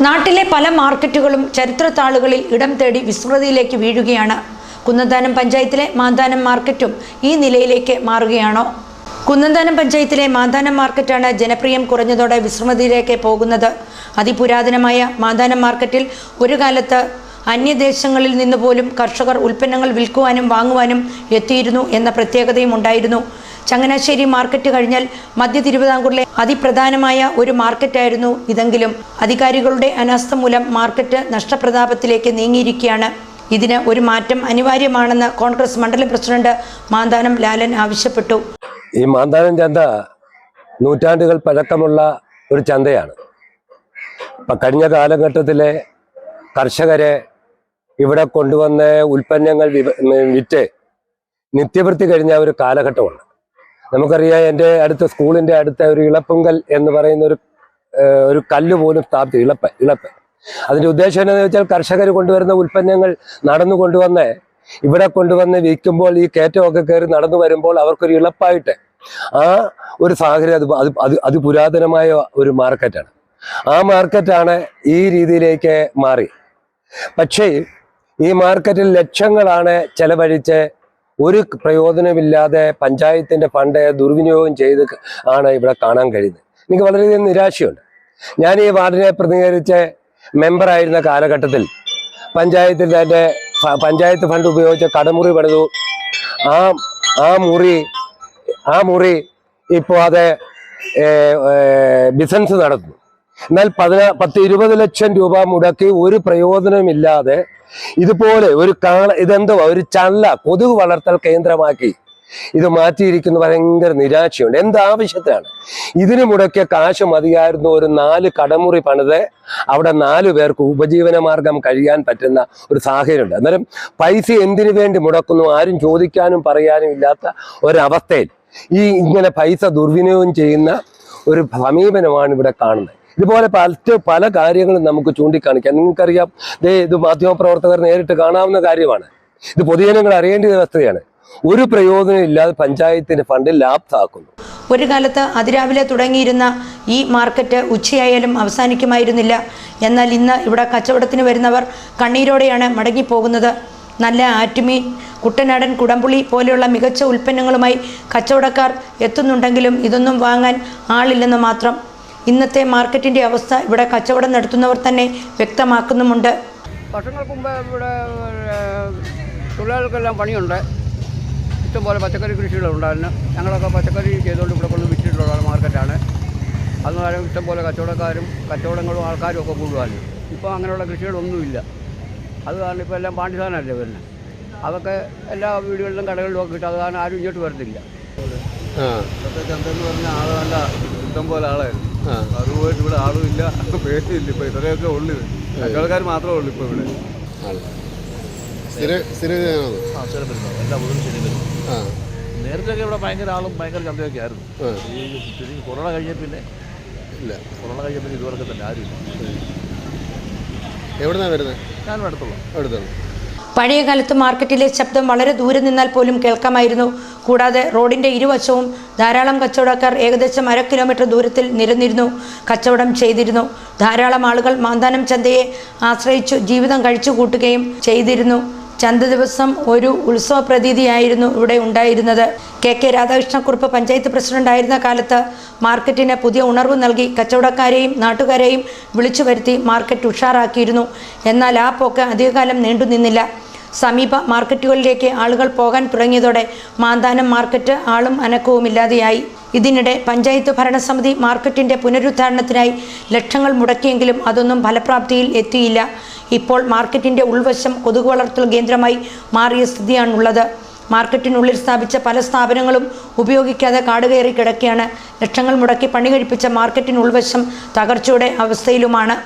നാട്ടിലെ പല മാർക്കറ്റുകളും ചരിത്രത്താളുകളിൽ ഇടം തേടി വിസ്മൃതിയിലേക്ക് വീഴുകയാണ്. കുന്നന്താനം പഞ്ചായത്തിലെ മാന്താനം മാർക്കറ്റും ഈ നിലയിലേക്ക് മാറുകയാണോ? കുന്നന്താനം പഞ്ചായത്തിലെ മാന്താനം മാർക്കറ്റാണ് ജനപ്രിയം കുറഞ്ഞതോടെ വിസ്മൃതിയിലേക്ക് പോകുന്നത്. അതിപുരാതനമായ മാന്താനം മാർക്കറ്റിൽ ഒരു കാലത്ത് അന്യദേശങ്ങളിൽ നിന്ന് പോലും കർഷകർ ഉൽപ്പന്നങ്ങൾ വിൽക്കുവാനും വാങ്ങുവാനും എത്തിയിരുന്നു എന്ന പ്രത്യേകതയും ഉണ്ടായിരുന്നു. ചങ്ങനാശ്ശേരി മാർക്കറ്റ് കഴിഞ്ഞാൽ മധ്യ തിരുവിതാംകൂറിലെ അതിപ്രധാനമായ ഒരു മാർക്കറ്റായിരുന്നു ഇതെങ്കിലും. അധികാരികളുടെ അനാസ്ഥ മൂലം മാർക്കറ്റ് നഷ്ടപ്രതാപത്തിലേക്ക് നീങ്ങിയിരിക്കുകയാണ്. ഇതിന് ഒരു മാറ്റം അനിവാര്യമാണെന്ന് കോൺഗ്രസ് മണ്ഡലം പ്രസിഡന്റ് മാന്താനം ലാലൻ ആവശ്യപ്പെട്ടു. ഈ മാന്താനം ചന്ത നൂറ്റാണ്ടുകൾ പഴക്കമുള്ള ഒരു ചന്തയാണ്. ഇപ്പം കഴിഞ്ഞ കാലഘട്ടത്തിലെ കർഷകരെ ഇവിടെ കൊണ്ടുവന്ന ഉൽപ്പന്നങ്ങൾ വിറ്റ് നിത്യവൃത്തി കഴിഞ്ഞ ഒരു കാലഘട്ടമുണ്ട്. നമുക്കറിയാം എന്റെ അടുത്ത സ്കൂളിന്റെ അടുത്ത ഒരു ഇളപ്പുങ്കൽ എന്ന് പറയുന്ന ഒരു ഒരു കല്ല് പോലും സ്ഥാപിച്ചു. ഇളപ്പ് ഇളപ്പ് അതിന്റെ ഉദ്ദേശം എന്താണെന്ന് വെച്ചാൽ കർഷകർ കൊണ്ടുവരുന്ന ഉൽപ്പന്നങ്ങൾ നടന്നു കൊണ്ടുവന്ന് ഇവിടെ കൊണ്ടുവന്ന് വിൽക്കുമ്പോൾ ഈ കയറ്റമൊക്കെ കയറി നടന്നു വരുമ്പോൾ അവർക്കൊരു ഇളപ്പായിട്ട് ആ ഒരു സാഹചര്യം അത് അത് അത് പുരാതനമായ ഒരു മാർക്കറ്റാണ്. ആ മാർക്കറ്റാണ് ഈ രീതിയിലേക്ക് മാറി. പക്ഷേ ഈ മാർക്കറ്റിൽ ലക്ഷങ്ങളാണ് ചെലവഴിച്ച് ഒരു പ്രയോജനമില്ലാതെ പഞ്ചായത്തിന്റെ ഫണ്ട് ദുർവിനിയോഗം ചെയ്ത് ആണ് ഇവിടെ കാണാൻ കഴിയുന്നത്. എനിക്ക് വളരെയധികം നിരാശയുണ്ട്. ഞാൻ ഈ വാർഡിനെ പ്രതിനിധീകരിച്ച് മെമ്പറായിരുന്ന കാലഘട്ടത്തിൽ പഞ്ചായത്തിൽ എന്റെ പഞ്ചായത്ത് ഫണ്ട് ഉപയോഗിച്ച് കടമുറി പണിതു. ആ ആ മുറി ആ മുറി ഇപ്പോൾ അത് ബിസിനസ് നടത്തുന്നു. എന്നാൽ പതിനാ പത്ത് ഇരുപത് ലക്ഷം രൂപ മുടക്കി ഒരു പ്രയോജനമില്ലാതെ ഇതുപോലെ ഒരു കാള ഇതെന്തുവാ ഒരു ചള്ള കൊതുക് വളർത്തൽ കേന്ദ്രമാക്കി ഇത് മാറ്റിയിരിക്കുന്ന. ഭയങ്കര നിരാശയുണ്ട്. എന്താവശ്യത്തിനാണ് ഇതിന് മുടക്കിയ കാശ് മതിയായിരുന്നു. ഒരു നാല് കടമുറി പണിത് അവിടെ നാലു പേർക്ക് ഉപജീവന മാർഗം കഴിയാൻ പറ്റുന്ന ഒരു സാഹചര്യമുണ്ട്. അന്നേരം പൈസ എന്തിനു വേണ്ടി മുടക്കുന്നു? ആരും ചോദിക്കാനും പറയാനും ഇല്ലാത്ത ഒരവസ്ഥയിൽ ഈ ഇങ്ങനെ പൈസ ദുർവിനിയോഗം ചെയ്യുന്ന ഒരു സമീപനമാണ് ഇവിടെ കാണുന്നത്. ഇതുപോലെ പല പല കാര്യങ്ങളും നമുക്ക് ചൂണ്ടിക്കാണിക്കാം. നിങ്ങൾക്കറിയാം ദേ ഇത് മാധ്യമപ്രവർത്തകർ നേരിട്ട് കാണാവുന്ന കാര്യമാണ്. ഇത് പൊതുജനങ്ങൾ അറിയേണ്ട വ്യവസ്ഥയാണ് ഒരു പ്രയോജനം ഇല്ലാതെ പഞ്ചായത്തിന്റെ ഫണ്ട് ലാപ്താക്കുന്നു. ഒരു കാലത്ത് അതിരാവിലെ തുടങ്ങിയിരുന്ന ഈ മാർക്കറ്റ് ഉച്ചയായാലും അവസാനിക്കുമായിരുന്നില്ല. എന്നാൽ ഇന്ന് ഇവിടെ കച്ചവടത്തിന് വരുന്നവർ കണ്ണീരോടെയാണ് മടങ്ങിപ്പോകുന്നത്. നല്ല ആറ്റുമീൻ കുട്ടനാടൻ കുടംപുളി പോലെയുള്ള മികച്ച ഉൽപ്പന്നങ്ങളുമായി കച്ചവടക്കാർ എത്തുന്നുണ്ടെങ്കിലും ഇതൊന്നും വാങ്ങാൻ ആളില്ലെന്ന് മാത്രം ഇന്നത്തെ മാർക്കറ്റിന്റെ അവസ്ഥ ഇവിടെ കച്ചവടം നടത്തുന്നവർ തന്നെ വ്യക്തമാക്കുന്നുമുണ്ട്. വർഷങ്ങൾക്ക് മുമ്പ് ഇവിടെ തൊഴിലാളികൾക്കെല്ലാം പണിയുണ്ട്. ഇഷ്ടംപോലെ പച്ചക്കറി കൃഷികളുണ്ടായിരുന്നു. ഞങ്ങളൊക്കെ പച്ചക്കറി ചെയ്തുകൊണ്ട് ഇവിടെ കൊണ്ട് വിറ്റിട്ടുള്ള മാർക്കറ്റാണ്. അന്ന് കാലം ഇഷ്ടംപോലെ കച്ചവടക്കാരും കച്ചവടങ്ങളും ആൾക്കാരും ഒക്കെ കൂടുവാനും ഇപ്പോൾ അങ്ങനെയുള്ള കൃഷികളൊന്നുമില്ല. അത് കാരണം ഇപ്പോൾ എല്ലാം പാണ്ഡിസാനല്ലേ വരുന്നത്. അതൊക്കെ എല്ലാ വീടുകളിലും കടകളിലും ഒക്കെ കിട്ടും. അത് കാരണം ആരും ഇങ്ങോട്ട് വരത്തില്ല. ആ. ഇപ്പോഴത്തെ ചന്ത എന്ന് പറഞ്ഞ ആൾ നല്ല ഇഷ്ടം പോലെ ആളായിരുന്നു. അത് പോയിട്ട് ഇവിടെ ആളും ഇല്ല പേടിയില്ല ഇപ്പൊ ഇത്രയൊക്കെ ഉള്ളു കച്ചവടക്കാർ മാത്രമേ ഉള്ളൂ ഇപ്പൊ ഇവിടെ. നേരത്തെയൊക്കെ ഇവിടെ ഭയങ്കര ആളും ഭയങ്കര ചന്തയൊക്കെ ആയിരുന്നു ഈ കൊറോണ കഴിഞ്ഞ പിന്നെ ഇല്ല. കൊറോണ കഴിഞ്ഞ പിന്നെ ഇതുവരെ തന്നെ ആരുമില്ല. എവിടുന്നാ വരുന്നത് ഞാനും അടുത്തുള്ള. അടുത്താണ് പഴയ കാലത്ത് മാർക്കറ്റിലെ ശബ്ദം വളരെ ദൂരെ നിന്നാൽ പോലും കേൾക്കാമായിരുന്നു. കൂടാതെ റോഡിന്റെ ഇരുവശവും ധാരാളം കച്ചവടക്കാർ ഏകദേശം അര കിലോമീറ്റർ ദൂരത്തിൽ നിരന്നിരുന്നു കച്ചവടം ചെയ്തിരുന്നു. ധാരാളം ആളുകൾ മാന്താനം ചന്തയെ ആശ്രയിച്ചു ജീവിതം കഴിച്ചു കൂട്ടുകയും ചെയ്തിരുന്നു. ചന്ത ദിവസം ഒരു ഉത്സവ പ്രതീതിയായിരുന്നു ഇവിടെ ഉണ്ടായിരുന്നത്. കെ കെ രാധാകൃഷ്ണക്കുറുപ്പ് പഞ്ചായത്ത് പ്രസിഡന്റായിരുന്ന കാലത്ത് മാർക്കറ്റിന് പുതിയ ഉണർവ് നൽകി കച്ചവടക്കാരെയും നാട്ടുകാരെയും വിളിച്ചു വരുത്തി മാർക്കറ്റ് ഉഷാറാക്കിയിരുന്നു. എന്നാൽ ആ പോക്ക് അധികകാലം നീണ്ടു നിന്നില്ല. സമീപ മാർക്കറ്റുകളിലേക്ക് ആളുകൾ പോകാൻ തുടങ്ങിയതോടെ മാന്താനം മാർക്കറ്റ് ആളും അനക്കവുമില്ലാതെയായി ഇതിനിടെ പഞ്ചായത്ത് ഭരണസമിതി മാർക്കറ്റിന്റെ പുനരുദ്ധാരണത്തിനായി ലക്ഷങ്ങൾ മുടക്കിയെങ്കിലും അതൊന്നും ഫലപ്രാപ്തിയിൽ എത്തിയില്ല. ഇപ്പോൾ മാർക്കറ്റിന്റെ ഉൾവശം കൊതുക് വളർത്തൽ കേന്ദ്രമായി മാറിയ സ്ഥിതിയാണുള്ളത്. മാർക്കറ്റിനുള്ളിൽ സ്ഥാപിച്ച പല സ്ഥാപനങ്ങളും ഉപയോഗിക്കാതെ കാടുകയറി കിടക്കുകയാണ്. ലക്ഷങ്ങൾ മുടക്കി പണി കഴിപ്പിച്ച മാർക്കറ്റിനുൾവശം തകർച്ചയുടെ അവസ്ഥയിലുമാണ്.